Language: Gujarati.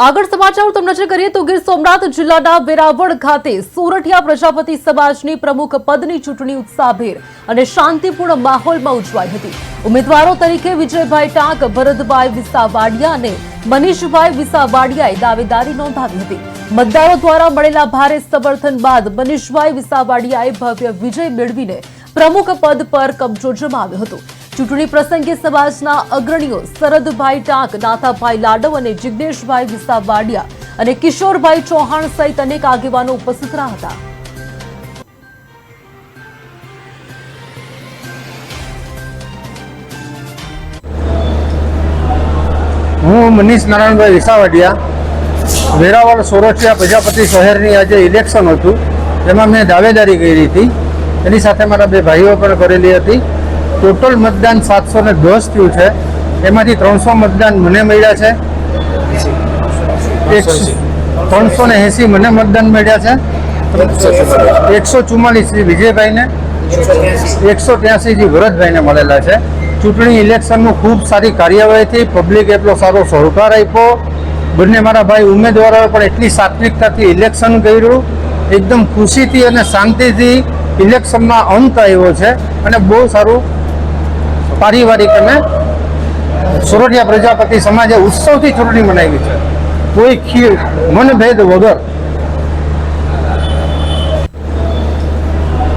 આગળ સમાચાર તરફ નજર કરીએ તો ગીર સોમનાથ જિલ્લાના વેરાવળ ખાતે સોરઠિયા પ્રજાપતિ સમાજની પ્રમુખ પદની ચૂંટણી ઉત્સાહભેર અને શાંતિપૂર્ણ માહોલમાં ઉજવાઈ હતી. ઉમેદવારો તરીકે વિજયભાઈ ટાંક, ભરતભાઈ વિસાવાડિયા અને મનીષભાઈ વિસાવાડિયાએ દાવેદારી નોંધાવી હતી. મતદારો દ્વારા મળેલા ભારે સમર્થન બાદ મનીષભાઈ વિસાવાડિયાએ ભવ્ય વિજય મેળવીને પ્રમુખ પદ પર કબજો જમાવ્યો હતો. ચૂંટણી પ્રસંગે સમાજના અગ્રણીઓ શરદભાઈ ટાંક, નાથાભાઈ લાડવ અને જિજ્ઞેશભાઈ વિસાવાડિયા અને કિશોરભાઈ ચૌહાણ સહિત અનેક આગેવાનો ઉપસ્થિત રહ્યા હતા. હું મનીષ નારાયણભાઈ વિસાવાડિયા, વેરાવળ સોરઠિયા પ્રજાપતિ શહેરની આજે ઇલેક્શન હતું. તેમાં મેં દાવેદારી કરી હતી. એની સાથે મારા બે ભાઈઓ પણ કરેલી હતી. ટોટલ મતદાન સાતસો ને દસ થયું છે. એમાંથી ત્રણસો મતદાન મને મળ્યા છે. ત્રણસો ને એંસી મને મતદાન મળ્યા છે. એકસો ચુમ્માલીસ શ્રી વિજયભાઈને એકસો ત્યાસી શ્રી ભરતભાઈને મળેલા છે. ચૂંટણી ઇલેક્શનનું ખૂબ સારી કાર્યવાહી થઈ. પબ્લિક એટલો સારો સહકાર આપ્યો. બંને મારા ભાઈ ઉમેદવારોએ પણ એટલી સાત્વિકતાથી ઇલેક્શન કર્યું. એકદમ ખુશીથી અને શાંતિથી ઇલેક્શનમાં અંત આવ્યો છે. અને બહુ સારું પારિવારિક અને સુરટિયા પ્રજાપતિ સમાજે ઉત્સવથી ચૂંટણી મનાવી છે. કોઈ ખીર મનભેદ વગર